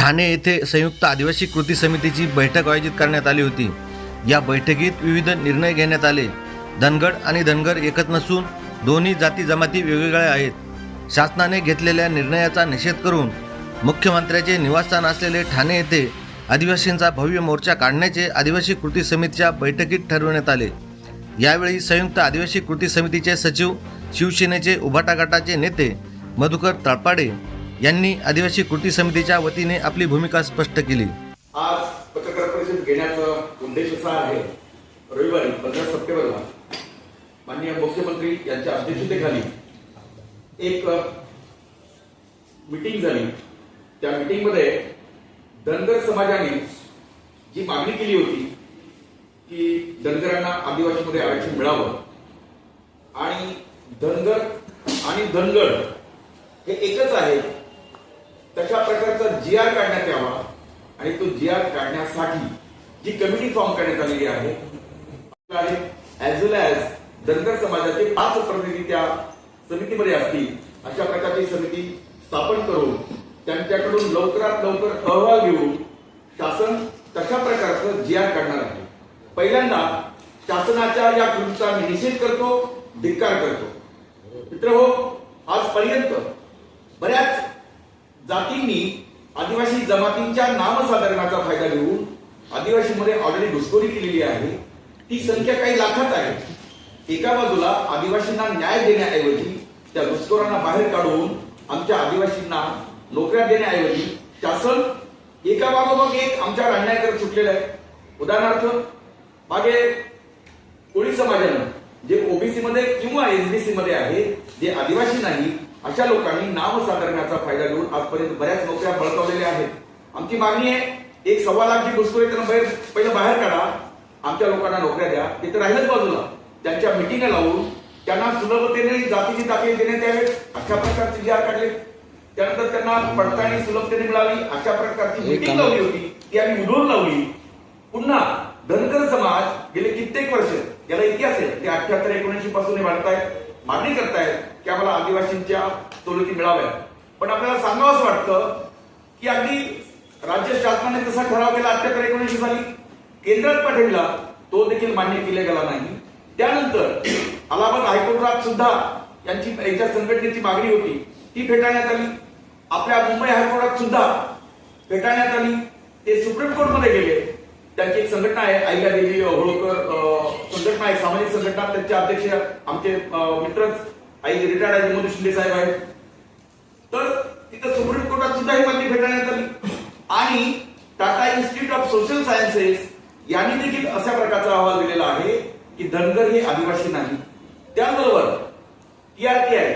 ठाणे येथे संयुक्त आदिवासी कृती समितीची बैठक आयोजित करण्यात आली होती. या बैठकीत विविध निर्णय घेण्यात आले. धनगड आणि धनगर एकच नसून दोन्ही जाती जमाती वेगवेगळ्या आहेत. शासनाने घेतलेल्या निर्णयाचा निषेध करून मुख्यमंत्र्याचे निवासस्थान असलेले ठाणे येथे आदिवासींचा भव्य मोर्चा काढण्याचे आदिवासी कृती समितीच्या बैठकीत ठरवण्यात आले. यावेळी संयुक्त आदिवासी कृती समितीचे सचिव शिवसेनेचे उभाटा गटाचे नेते मधुकर तळपाडे यांनी आदिवासी कृती समितीच्या वतीने आपली भूमिका स्पष्ट केली. आज पत्रकार परिषद घेण्याचा उद्देश असा आहे रविवारी पंधरा सप्टेंबरला माननीय मुख्यमंत्री यांच्या अध्यक्षतेखाली एक मिटिंग झाली. त्या मिटिंगमध्ये धनगर समाजाने जी मागणी केली होती की धनगरांना आदिवासीमध्ये आरक्षण मिळावं आणि धनगर आणि धनगड हे एकच आहे. तशा प्रकारचा जी आर काढण्यात यावा. आणि तो जी आर काढण्यासाठी जी कमिटी फॉर्म करण्यात आलेली आहे ऍज वेल ॲज धनगर समाजाचे पाच प्रतिनिधी त्या समितीमध्ये असतील. अशा प्रकारची समिती स्थापन करून त्यांच्याकडून लवकरात लवकर अहवाल घेऊन शासन तशा प्रकारचं जी आर काढणार आहे. पहिल्यांदा शासनाच्या या कृतीचा मी निषेध करतो धिक्कार करतो. मित्र हो आजपर्यंत बऱ्याच जातींनी आदिवासी जमातींच्या नामसाधरणाचा फायदा घेऊन आदिवासीमध्ये ऑलरेडी घुसखोरी केलेली आहे. ती संख्या काही लाखात आहे. एका बाजूला आदिवासींना न्याय देण्याऐवजी त्या घुसखोरांना बाहेर काढून आमच्या आदिवासींना नोकऱ्या देण्याऐवजी शासन एका बाबोबाग एक आमच्यावर अन्याय करत सुटलेलं आहे. उदाहरणार्थ मागे कोळी समाजानं जे ओबीसी मध्ये किंवा एसबीसी मध्ये आहे जे आदिवासी नाही अशा लोकांनी नाम साधरण्याचा फायदा घेऊन आजपर्यंत बऱ्याच नोकऱ्या बळकावलेल्या आहेत. आमची मागणी आहे एक सव्वा लाख जी घुसखोरी त्यांना बाहेर पहिलं बाहेर काढा. आमच्या लोकांना नोकऱ्या द्या. ते तर राहिलंच बाजूला. त्यांच्या मिटिंग लावून त्यांना सुलभतेने जातीची दाखले देण्यात यावेत अशा प्रकारचे जी आर काढले. त्यानंतर त्यांना पडताळणी सुलभतेने मिळावी. अशा प्रकारची मिटिंग लावली होती. ती आम्ही उधळून लावली. पुन्हा धनगर समाज गेले कित्येक वर्ष याला इतिहास आहे ते अठ्याहत्तर एकोणऐंशी पासून हे वाढतायत. मागणी करतायत की आम्हाला आदिवासींच्या सवलती मिळाव्या पण आपल्याला सांगावंच वाटतं की अगदी राज्य शासनाने तसा ठराव केला अठ्याहत्तर एकोणऐंशी साली. केंद्रात पाठविला तो देखील मान्य केला गेला नाही. त्यानंतर अलाहाबाद हायकोर्टात सुद्धा यांची याच्या संघटनेची मागणी होती. ती फेटाळण्यात आली. आपल्या मुंबई हायकोर्टात सुद्धा फेटाळण्यात आली. ते सुप्रीम कोर्टमध्ये गेले. त्यांची एक संघटना आहे आईला देवी होळकर संघटना आहे सामाजिक संघटना त्यांचे अध्यक्ष आमचे मित्रच आई रिटायर्ड आहे विमोद शिंदे साहेब आहेत. तर तिथं सुप्रीम कोर्टात सुद्धा ही मागणी फेटाळण्यात आली. आणि Tata institute of social sciences यांनी देखील अशा प्रकारचा अहवाल दिलेला आहे की धनगर हे आदिवासी नाही. त्याचबरोबर TRTI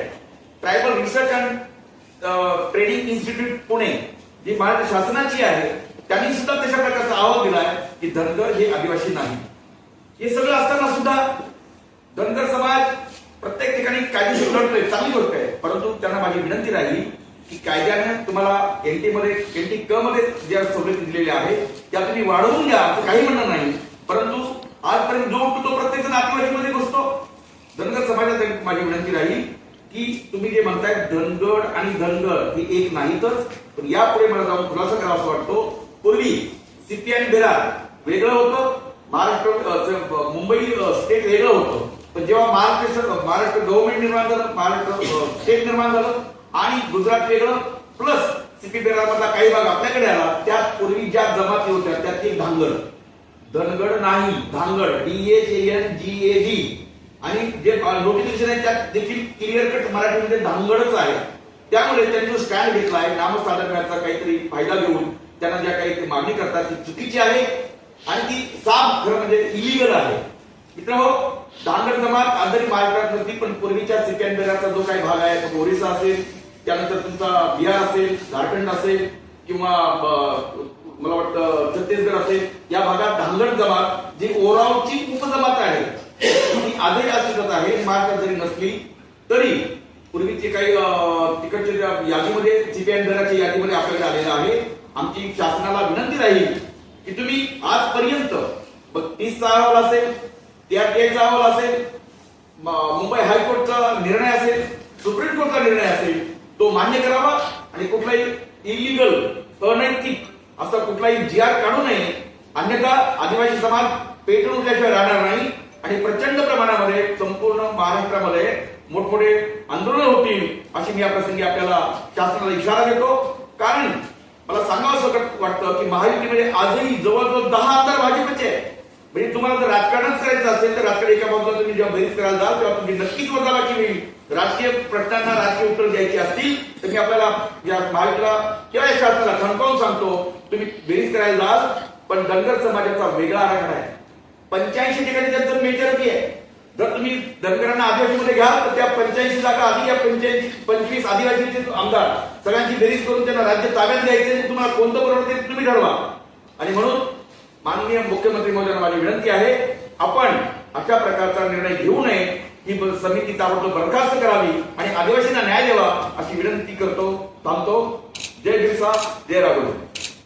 tribal research and training institute Pune जी महाराष्ट्र शासनाची आहे त्यांनी सुद्धा तशा प्रकारचा अहवाल दिलाय की धनगर हे आदिवासी नाही. हे सगळं असताना सुद्धा धनगर समाज प्रत्येक ठिकाणी कायदेशीर लढतोय चांगली गोष्ट आहे. परंतु त्यांना माझी विनंती राहिली की कायद्याने तुम्हाला एनटी मध्ये एनटी क मध्ये ज्या सवलती दिलेल्या आहेत त्या तुम्ही वाढवून घ्या असं काही म्हणणं नाही. परंतु आजपर्यंत जो उठतो तो प्रत्येक जण आदिवासीमध्ये बसतो. धनगर समाजात माझी विनंती राहील की तुम्ही जे म्हणताय धनगड आणि धनगड हे एक नाहीतच पण यापुढे मला जाऊन खुलासा करावा असं वाटतो. पूर्वी सिपी आणि बेरा वेगळं होतं महाराष्ट्र मुंबई स्टेट वेगळं होतं. पण जेव्हा महाराष्ट्र महाराष्ट्र गव्हर्नमेंट निर्माण झालं महाराष्ट्र स्टेट निर्माण झालं आणि गुजरात वेगळं प्लस सिपी काही भाग आपल्याकडे आला त्यात पूर्वी ज्या जमाती होत्या त्यात एक धांगड. धनगड नाही धांगड. D H N G A D आणि जे नोटिफिकेशन आहे त्यात देखील क्लिअर कट मराठीमध्ये धांगडच आहे. त्यामुळे त्यांनी जो स्टँड आहे. नामसाधकाचा काहीतरी फायदा घेऊन त्यांना ज्या काही मागणी करतात ती चुकीची आहे. आणि ती साफ खरं म्हणजे इलिगल आहे. मित्रांनो हो, धांगड जमात आंतरिक महाराष्ट्रात नव्हती पण पूर्वीच्या सिकंदराचा जो काही भाग आहे तो ओरिसा असेल त्यानंतर तुमचा बिहार असेल झारखंड असेल किंवा मला वाटतं छत्तीसगड असेल या भागात धांगड जमात जी ओरावची उपजमात आहे ती आजही अस्तित्वात आहे महाराष्ट्रात जरी नसली तरी पूर्वीचे काही तिकडच्या यादीमध्ये सीपीएम दराच्या यादीमध्ये आपल्याकडे आलेलं आहे. आमची शासनाला विनंती राहील की तुम्ही आजपर्यंत बत्तीसचा अहवाल असेल टीआरटीआयचा अहवाल असेल मुंबई हायकोर्टचा निर्णय असेल सुप्रीम कोर्टचा निर्णय असेल तो मान्य करावा आणि कुठलाही इलिगल अनैतिक असा कुठलाही जी आर काढू नये. अन्यथा आदिवासी समाज पेटून उठल्याशिवाय राहणार नाही आणि प्रचंड प्रमाणामध्ये संपूर्ण महाराष्ट्रामध्ये मोठमोठे आंदोलन होतील अशी मी या प्रसंगी आपल्याला शासनाला इशारा देतो. कारण मला सांगावं असं वाटतं की महायुतीमध्ये आजही जवळजवळ दहा आमदार भाजपचे आहे म्हणजे तुम्हाला जर राजकारणच करायचं असेल तर राजकारण एका बाजूला तुम्ही जेव्हा बेरीज करायला जाल तेव्हा तुमची नक्कीच वजाबाकी होईल राजकीय प्रश्नांना राजकीय उत्तर द्यायची असतील तर मी आपल्याला या महायुतीला किंवा या शासनाला खणकावून सांगतो तुम्ही बेरीज करायला जाल पण धनगर समाजाचा वेगळा आराखडा आहे. पंच्याऐंशी ठिकाणी त्यांचं मेजॉरिटी आहे. जर तुम्ही धनगरांना आदिवासीमध्ये घ्याल तर त्या पंच्याऐंशी जागा आधी या पंच्याऐंशी पंचवीस आदिवासीचे आमदार सगळ्यांची बेरीज करून त्यांना राज्य ताब्यात द्यायचे तुम्हाला कोणतं परवडते ते तुम्ही ठरवा. आणि म्हणून माननीय मुख्यमंत्री महोदयांना माझी विनंती आहे आपण अशा प्रकारचा निर्णय घेऊ नये ही समिती ताबडतोब बरखास्त करावी आणि आदिवासींना न्याय द्यावा अशी विनंती करतो थांबतो. जय बिरसा जय राघोजी